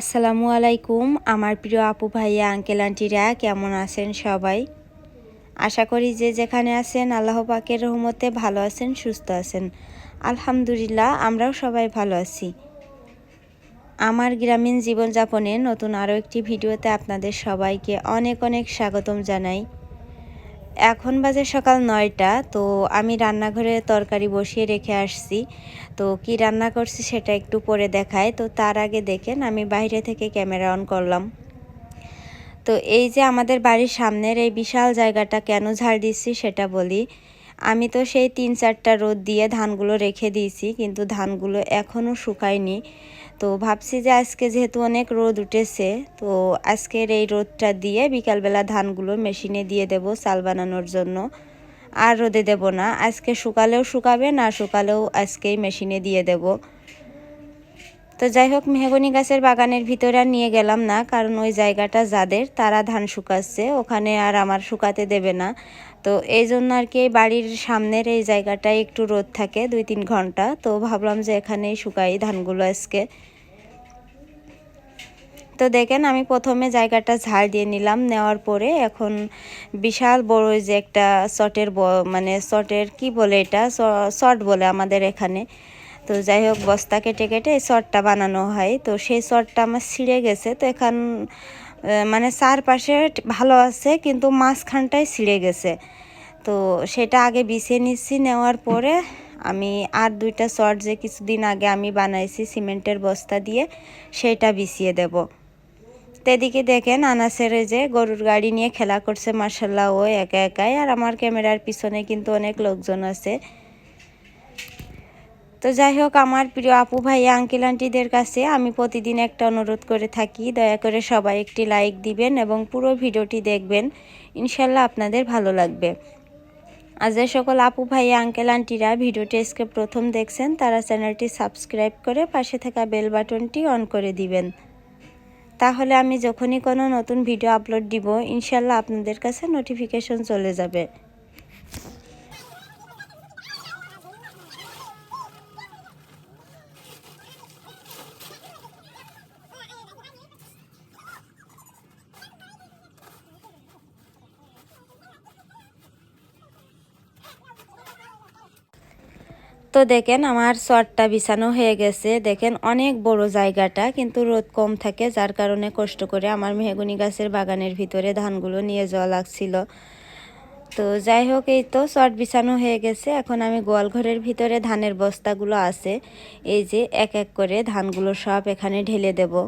আসসালামু আলাইকুম, আমার প্রিয় আপু ভাইয়া, আঙ্কেল, আন্টিরা, কেমন আছেন সবাই? আশা করি যে যেখানে আছেন, আল্লাহ পাকের রহমতে ভালো আছেন, সুস্থ আছেন। আলহামদুলিল্লাহ, আমরাও সবাই ভালো আছি। আমার গ্রামীণ জীবনযাপনে নতুন আরও একটি ভিডিওতে আপনাদের সবাইকে অনেক অনেক স্বাগতম জানাই। এখন বাজে সকাল নয়টা, তো আমি রান্নাঘরে তরকারি বসিয়ে রেখে আসছি। তো কি রান্না করছি সেটা একটু পরে দেখায়। তো তার আগে দেখেন, আমি বাইরে থেকে ক্যামেরা অন করলাম। তো এই যে আমাদের বাড়ির সামনের এই বিশাল জায়গাটা কেন ঝাড় দিচ্ছি সেটা বলি। আমি তো সেই তিন চারটা রোদ দিয়ে ধানগুলো রেখে দিয়েছি, কিন্তু ধানগুলো এখনও শুকায়নি। তো ভাবছি যে আজকে যেহেতু অনেক রোদ উঠেছে, তো আজকের এই রোদটা দিয়ে বিকালবেলা ধানগুলো মেশিনে দিয়ে দেব চাল বানানোর জন্য। আর রোদে দেব না, আজকে শুকালেও শুকাবে, না শুকালেও আজকেই মেশিনে দিয়ে দেব। তো যাই হোক, মেহগনি গাছের বাগানের ভিতরে আর নিয়ে গেলাম না, কারণ ওই জায়গাটা যাদের, তারা ধান শুকাচ্ছে, ওখানে আর আমার শুকাতে দেবে না। তো এই জন্য আর কি বাড়ির সামনের এই জায়গাটায় একটু রোদ থাকে, দুই তিন ঘণ্টা, তো ভাবলাম যে এখানেই শুকাই ধানগুলো আজকে। তো দেখেন আমি প্রথমে জায়গাটা ঝাড় দিয়ে নিলাম, নেওয়ার পরে এখন বিশাল বড় যে একটা শটের মানে শটের কি বলে এটা? শট বলে আমাদের এখানে। তো যাই হোক, বস্তা কেটে কেটে এই শটটা বানানো হয়। তো সেই শটটা আমার ছিঁড়ে গেছে। তো এখান মানে চারপাশে ভালো আছে, কিন্তু মাঝখানটাই ছিঁড়ে গেছে। তো সেটা আগে বিছিয়ে নিচ্ছি, নেওয়ার পরে আমি আর দুইটা শর্ট যে কিছুদিন আগে আমি বানাইছি সিমেন্টের বস্তা দিয়ে, সেটা বিছিয়ে দেব। তো এদিকে দেখেন আনাসের যে গরুর গাড়ি নিয়ে খেলা করছে মার্শাল্লাহ ও একা একাই। আর আমার ক্যামেরার পিছনে কিন্তু অনেক লোকজন আছে। তো যাই হোক, আমার প্রিয় আপু ভাই আঙ্কেল আন্টিদের কাছে আমি প্রতিদিন একটা অনুরোধ করে থাকি, দয়া করে সবাই একটি লাইক দিবেন এবং পুরো ভিডিওটি দেখবেন। ইনশাল্লাহ আপনাদের ভালো লাগবে। আর যে সকল আপু ভাই আঙ্কেল আন্টিরা ভিডিওটি আজকে প্রথম দেখছেন, তারা চ্যানেলটি সাবস্ক্রাইব করে পাশে থাকা বেল বাটনটি অন করে দিবেন। তাহলে আমি যখনই কোনো নতুন ভিডিও আপলোড দিব ইনশাল্লাহ আপনাদের কাছে নোটিফিকেশন চলে যাবে। তো দেখেন আমার শর্টটা বিছানো হয়ে গেছে। দেখেন অনেক বড় জায়গাটা, কিন্তু রোদ কম থাকে, যার কারণে কষ্ট করে আমার মেহগুনি গাছের বাগানের ভিতরে ধানগুলো নিয়ে যাওয়া লাগছিল। তো যাই হোক, এই তো শর্ট বিছানো হয়ে গেছে। এখন আমি গোয়াল ঘরের ভিতরে ধানের বস্তাগুলো আছে, এই যে এক এক করে ধানগুলো সব এখানে ঢেলে দেবো।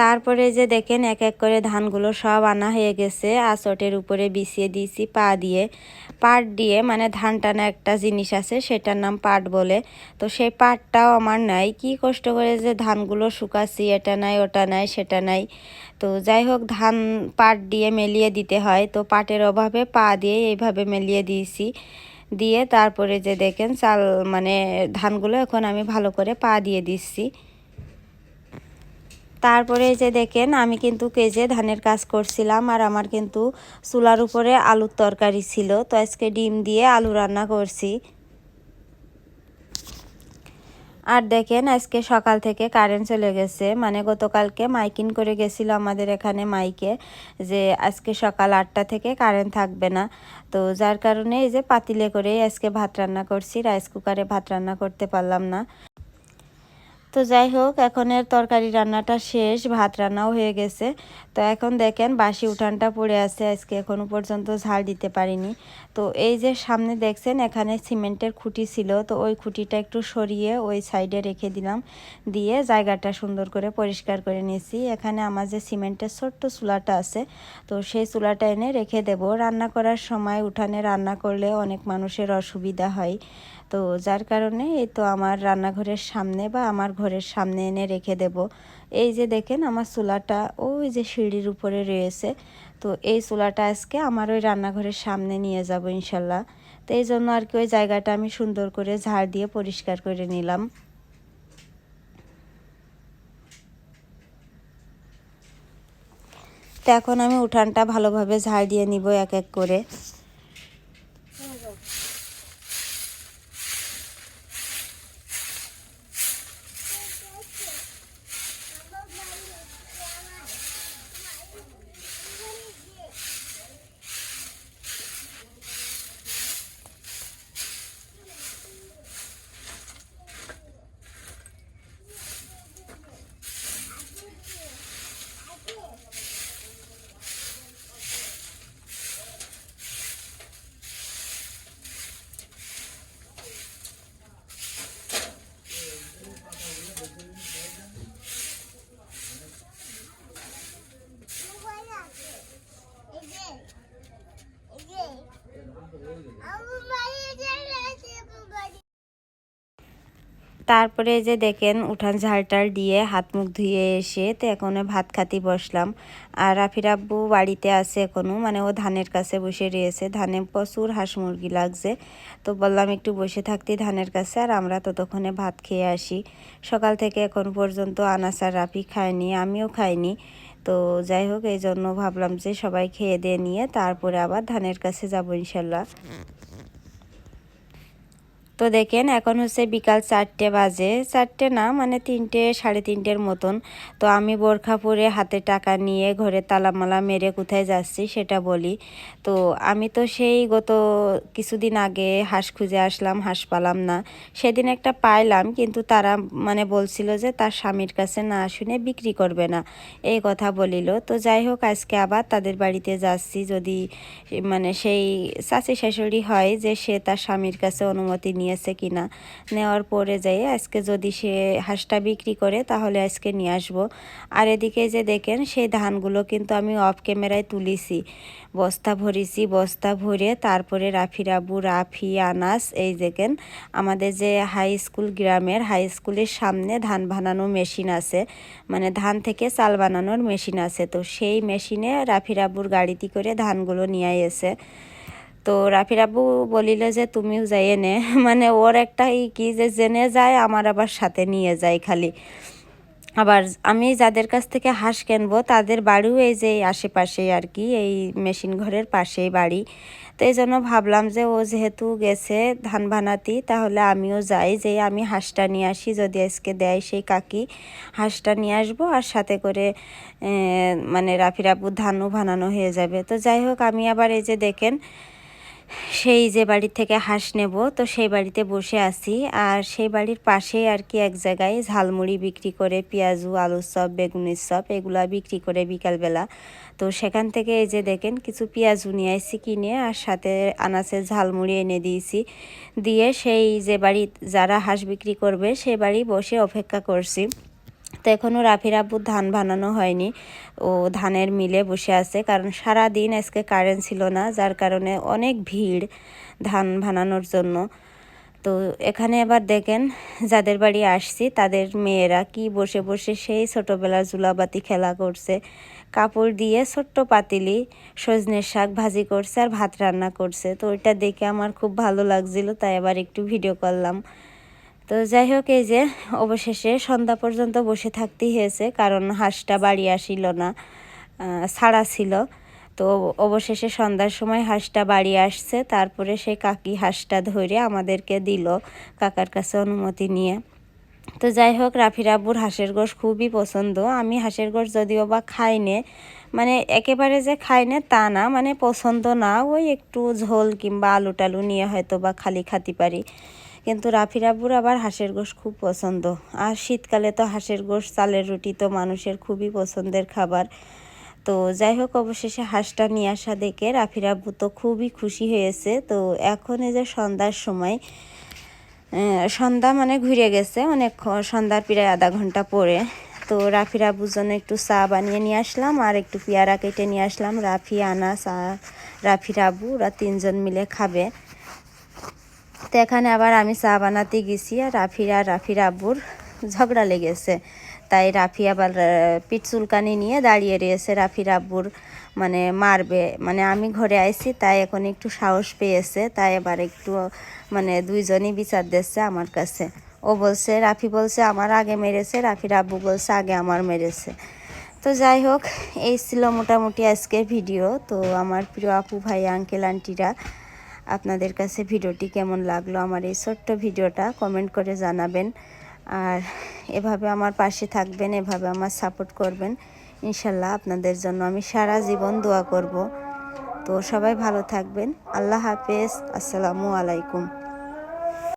তারপরে যে দেখেন এক এক করে ধানগুলো সব আনা হয়ে গেছে আসটের উপরে বিছিয়ে দিয়েছি, পা দিয়ে। পাট দিয়ে মানে ধান টানা একটা জিনিস আছে, সেটার নাম পাট বলে। তো সেই পাটটাও আমার নাই। কি কষ্ট করে যে ধানগুলো শুকাচ্ছি, এটা নাই, ওটা নাই, সেটা নাই। তো যাই হোক, ধান পাট দিয়ে মেলিয়ে দিতে হয়। তো পাটের অভাবে পা দিয়ে এইভাবে মেলিয়ে দিয়েছি। দিয়ে তারপরে যে দেখেন চাল মানে ধানগুলো এখন আমি ভালো করে পা দিয়ে দিচ্ছি। তারপরে যে দেখেন, আমি কিন্তু কেজে ধানের কাজ করছিলাম আর আমার কিন্তু চুলার উপরে আলুর তরকারি ছিল। তো আজকে ডিম দিয়ে আলু রান্না করছি। আর দেখেন, আজকে সকাল থেকে কারেন্ট চলে গেছে। মানে গতকালকে মাইকিং করে গেছিল আমাদের এখানে মাইকে যে আজকে সকাল আটটা থেকে কারেন্ট থাকবে না। তো যার কারণে এই যে পাতিলে করেই আজকে ভাত রান্না করছি। রাইস কুকারে ভাত রান্না করতে পারলাম না। তো যাই হোক এখনের তরকারি রান্নাটা শেষ, ভাত রান্নাও হয়ে গেছে। তো এখন দেখেন, বাসি উঠানটা পড়ে আছে, আজকে এখনও পর্যন্ত ঝাড় দিতে পারিনি। তো এই যে সামনে দেখছেন, এখানে সিমেন্টের খুঁটি ছিল, তো ওই খুঁটিটা একটু সরিয়ে ওই সাইডে রেখে দিলাম। দিয়ে জায়গাটা সুন্দর করে পরিষ্কার করে নিয়েছি। এখানে আমার যে সিমেন্টের ছোট্ট চুলাটা আছে, তো সেই চুলাটা এনে রেখে দেব। রান্না করার সময় উঠানে রান্না করলে অনেক মানুষের অসুবিধা হয়। তো যার কারণে এই তো আমার রান্নাঘরের সামনে বা আমার ঘরের সামনে এনে রেখে দেব। এই যে দেখেন আমার চুলাটা ওই যে সিঁড়ির উপরে রয়েছে। তো এই চুলাটা আজকে আমার ওই রান্নাঘরের সামনে নিয়ে যাব ইনশাল্লাহ। তো এই জন্য আর কি ওই জায়গাটা আমি সুন্দর করে ঝাড় দিয়ে পরিষ্কার করে নিলাম। তো এখন আমি উঠানটা ভালোভাবে ঝাড় দিয়ে নিব এক এক করে। তারপরে যে দেখেন উঠান ঝাড়টাল দিয়ে হাত মুখ ধুয়ে এসে তো এখন ভাত খাতি বসলাম। আর রাফির আব্বু বাড়িতে আছে এখনও মানে ও ধানের কাছে বসে রয়েছে। ধানে প্রচুর হাঁস মুরগি লাগছে। তো বললাম একটু বসে থাকতে ধানের কাছে আর আমরা ততক্ষণে ভাত খেয়ে আসি। সকাল থেকে এখন পর্যন্ত আনাসার রাফি খায়নি, আমিও খাইনি। তো যাই হোক, এই জন্য ভাবলাম যে সবাই খেয়ে দিয়ে নিয়ে তারপরে আবার ধানের কাছে যাব ইনশাল্লাহ। তো দেখেন, এখন হচ্ছে বিকাল চারটে বাজে। চারটে না মানে তিনটে, সাড়ে তিনটের মতন। তো আমি বোরখা পরে হাতে টাকা নিয়ে ঘরে তালামালা মেরে কোথায় যাচ্ছি সেটা বলি। তো আমি তো সেই গত কিছুদিন আগে হাঁস খুঁজে আসলাম, হাঁস পালাম না। সেদিন একটা পাইলাম, কিন্তু তারা মানে বলছিল যে তার স্বামীর কাছে না শুনে বিক্রি করবে না। এই কথা বলিল। তো যাই হোক, আজকে আবার তাদের বাড়িতে যাচ্ছি। যদি মানে সেই চাচি শাশুড়ি হয় যে সে তার স্বামীর কাছে অনুমতি নিয়েছে কিনা। নেওয়ার পরে যাই আজকে যদি সে হাঁসটা বিক্রি করে, তাহলে আজকে নিয়ে আসব। আর এদিকে যে দেখেন, সেই ধানগুলো কিন্তু আমি অফ ক্যামেরায় তুলিছি। বস্তা ভরিছি, বস্তা ভরে তারপরে রাফি রাবু, রাফি, আনাস, এই দেখেন, আমাদের যে হাই স্কুল গ্রামের হাই স্কুলের সামনে ধান বানানো মেশিন আছে। মানে ধান থেকে চাল বানানোর মেশিন আছে। তো সেই মেশিনে রাফি রাবুর গাড়িতে করে ধানগুলো নিয়ে এসে তো রাফির আব্বু বলিল যে, তুমিও যাই নে। মানে ওর একটা ই কি যে, জেনে যায়, আমার আবার সাথে নিয়ে যায় খালি। আবার আমি যাদের কাছ থেকে হাঁস কিনবো, তাদের বাড়িও এই যে আশেপাশেই আর কি, এই মেশিন ঘরের পাশেই বাড়ি। তো এই জন্য ভাবলাম যে, ও যেহেতু গেছে ধান বানাতি তাহলে আমিও যাই যে আমি হাঁসটা নিয়ে আসি। যদি আজকে দেয় সেই কাকি, হাঁসটা নিয়ে আসব আর সাথে করে মানে রাফির ধানও বানানো হয়ে যাবে। তো যাই হোক, আমি আবার এই যে দেখেন সেই যে বাড়ি থেকে হাঁস নেব, তো সেই বাড়িতে বসে আছি। আর সেই বাড়ির পাশেই আর কি এক জায়গায় ঝালমুড়ি বিক্রি করে, পেঁয়াজু আলুর চপ বেগুনের চপ এগুলা বিক্রি করে বিকালবেলা। তো সেখান থেকে এই যে দেখেন, কিছু পেঁয়াজু নিয়ে আসছি কিনে, আর সাথে আনাসের ঝালমুড়ি এনে দিয়েছি। দিয়ে সেই যে বাড়ি, যারা হাঁস বিক্রি করবে সেই বাড়ি বসে অপেক্ষা করছি। তো এখনও রাফির আব্বুর ধান বানানো হয়নি। ও ধানের মিলে বসে আছে, কারণ সারা দিন আজকে কারেন্ট ছিল না, যার কারণে অনেক ভিড় ধান বানানোর জন্য। তো এখানে এবার দেখেন, যাদের বাড়ি আসছি, তাদের মেয়েরা কি বসে বসে সেই ছোটোবেলার জুলাবাতি খেলা করছে। কাপড় দিয়ে ছোট্ট পাতিলি, সজনের শাক ভাজি করছে আর ভাত রান্না করছে। তো ওইটা দেখে আমার খুব ভালো লাগছিল, তাই আবার একটু ভিডিও করলাম। তো যাই হোক, এই যে অবশেষে সন্ধ্যা পর্যন্ত বসে থাকতেই হয়েছে, কারণ হাঁসটা বাড়ি আসিল না ছাড়া ছিল। তো অবশেষে সন্ধ্যার সময় হাঁসটা বাড়ি আসছে, তারপরে সে কাকি হাঁসটা ধরে আমাদেরকে দিল কাকার কাছে অনুমতি নিয়ে। তো যাই হোক, রাফির আব্বুর হাঁসের গোশ খুবই পছন্দ। আমি হাঁসের গোশ যদিও বা খাই নে মানে একেবারে যে খাই নে তা না মানে পছন্দ না, ওই একটু ঝোল কিংবা আলু টালু নিয়ে হয়তো বা খালি খাতি পারি। কিন্তু রাফির আব্বুর আবার হাঁসের গোশ খুব পছন্দ। আর শীতকালে তো হাঁসের গোশ, চালের রুটি তো মানুষের খুবই পছন্দের খাবার। তো যাই হোক, অবশেষে হাঁসটা নিয়ে আসা দেখে রাফির আব্বু তো খুবই খুশি হয়েছে। তো এখন এই যে সন্ধ্যার সময় সন্ধ্যা মানে ঘুরে গেছে অনেক সন্ধ্যার প্রায় আধা ঘণ্টা পরে। তো রাফির আব্বুর জন্য একটু চা বানিয়ে নিয়ে আসলাম আর একটু পেয়ারা কেটে নিয়ে আসলাম। রাফি, আনাস আর রাফির আব্বু ওরা তিনজন মিলে খাবে। তো এখানে আবার আমি চা বানাতে গেছি আর রাফির আর রাফির আব্বুর ঝগড়া লেগেছে। তাই রাফি আবার পিঠ চুলকানি নিয়ে দাঁড়িয়ে রয়েছে। রাফির আব্বুর মানে মারবে। মানে আমি ঘরে আইছি, তাই এখন একটু সাহস পেয়েছে। তাই এবার একটু মানে দুইজনই বিচার দিচ্ছে আমার কাছে। ও বলছে, রাফি বলছে, আমার আগে মেরেছে। রাফির আব্বু বলছে, আগে আমার মেরেছে। তো যাই হোক, এই ছিল মোটামুটি আজকের ভিডিও। তো আমার প্রিয় আপু ভাই আঙ্কেল আন্টিরা আপনাদের কাছে ভিডিওটি কেমন লাগল, আমার এই ছোট্ট ভিডিওটা কমেন্ট করে জানাবেন। আর এভাবে আমার পাশে থাকবেন, এভাবে আমার সাপোর্ট করবেন, ইনশাল্লাহ আপনাদের জন্য আমি সারা জীবন দোয়া করব। তো সবাই ভালো থাকবেন, আল্লাহ হাফেজ, আসসালামু আলাইকুম।